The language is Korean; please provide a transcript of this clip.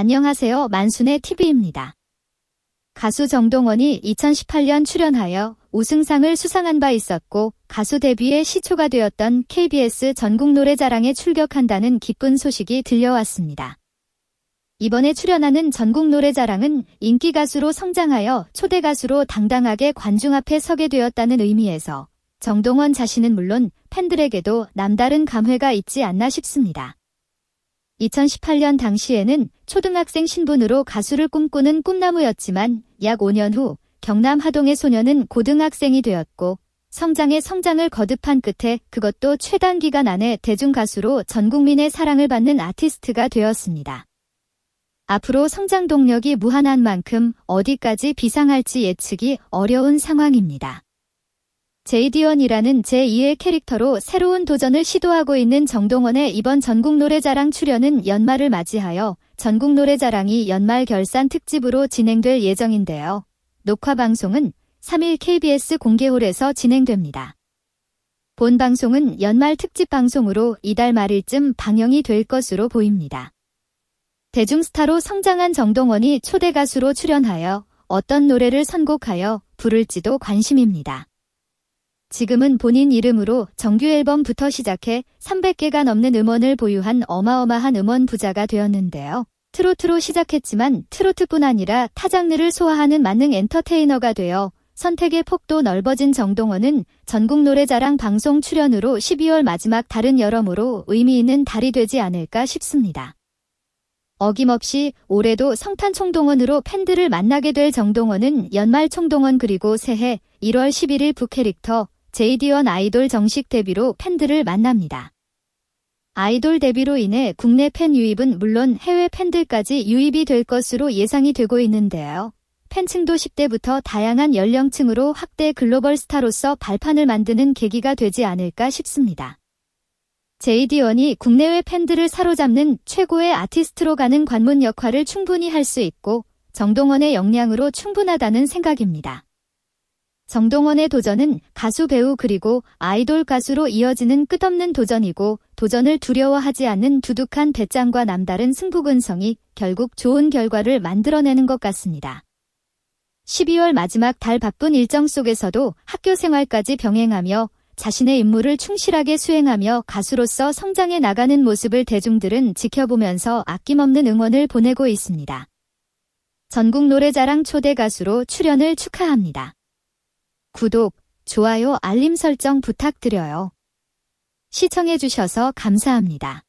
안녕하세요. 만순의 TV입니다. 가수 정동원이 2018년 출연하여 우승상을 수상한 바 있었고 가수 데뷔의 시초가 되었던 KBS 전국 노래자랑에 출격한다는 기쁜 소식이 들려왔습니다. 이번에 출연하는 전국 노래자랑은 인기 가수로 성장하여 초대 가수로 당당하게 관중 앞에 서게 되었다는 의미에서 정동원 자신은 물론 팬들에게도 남다른 감회가 있지 않나 싶습니다. 2018년 당시에는 초등학생 신분으로 가수를 꿈꾸는 꿈나무였지만 약 5년 후 경남 하동의 소녀는 고등학생이 되었고 성장의 성장을 거듭한 끝에 그것도 최단 기간 안에 대중가수로 전 국민의 사랑을 받는 아티스트가 되었습니다. 앞으로 성장 동력이 무한한 만큼 어디까지 비상할지 예측이 어려운 상황입니다. 제이디언이라는 제2의 캐릭터로 새로운 도전을 시도하고 있는 정동원의 이번 전국 노래자랑 출연은 연말을 맞이하여 전국 노래자랑이 연말 결산 특집으로 진행될 예정인데요. 녹화 방송은 3일 KBS 공개홀에서 진행됩니다. 본 방송은 연말 특집 방송으로 이달 말일쯤 방영이 될 것으로 보입니다. 대중스타로 성장한 정동원이 초대 가수로 출연하여 어떤 노래를 선곡하여 부를지도 관심입니다. 지금은 본인 이름으로 정규 앨범부터 시작해 300개가 넘는 음원을 보유한 어마어마한 음원 부자가 되었는데요. 트로트로 시작했지만 트로트뿐 아니라 타 장르를 소화하는 만능 엔터테이너가 되어 선택의 폭도 넓어진 정동원은 전국 노래자랑 방송 출연으로 12월 마지막 달은 여러모로 의미 있는 달이 되지 않을까 싶습니다. 어김없이 올해도 성탄 총동원으로 팬들을 만나게 될 정동원은 연말 총동원 그리고 새해 1월 11일 부캐릭터 제이디언 아이돌 정식 데뷔로 팬들을 만납니다. 아이돌 데뷔로 인해 국내 팬 유입은 물론 해외 팬들까지 유입이 될 것으로 예상이 되고 있는데요. 팬층도 10대부터 다양한 연령층으로 확대 글로벌 스타로서 발판을 만드는 계기가 되지 않을까 싶습니다. 제이디언이 국내외 팬들을 사로잡는 최고의 아티스트로 가는 관문 역할을 충분히 할 수 있고 정동원의 역량으로 충분하다는 생각입니다. 정동원의 도전은 가수 배우 그리고 아이돌 가수로 이어지는 끝없는 도전이고 도전을 두려워하지 않는 두둑한 배짱과 남다른 승부근성이 결국 좋은 결과를 만들어내는 것 같습니다. 12월 마지막 달 바쁜 일정 속에서도 학교 생활까지 병행하며 자신의 임무를 충실하게 수행하며 가수로서 성장해 나가는 모습을 대중들은 지켜보면서 아낌없는 응원을 보내고 있습니다. 전국 노래자랑 초대 가수로 출연을 축하합니다. 구독, 좋아요, 알림 설정 부탁드려요. 시청해주셔서 감사합니다.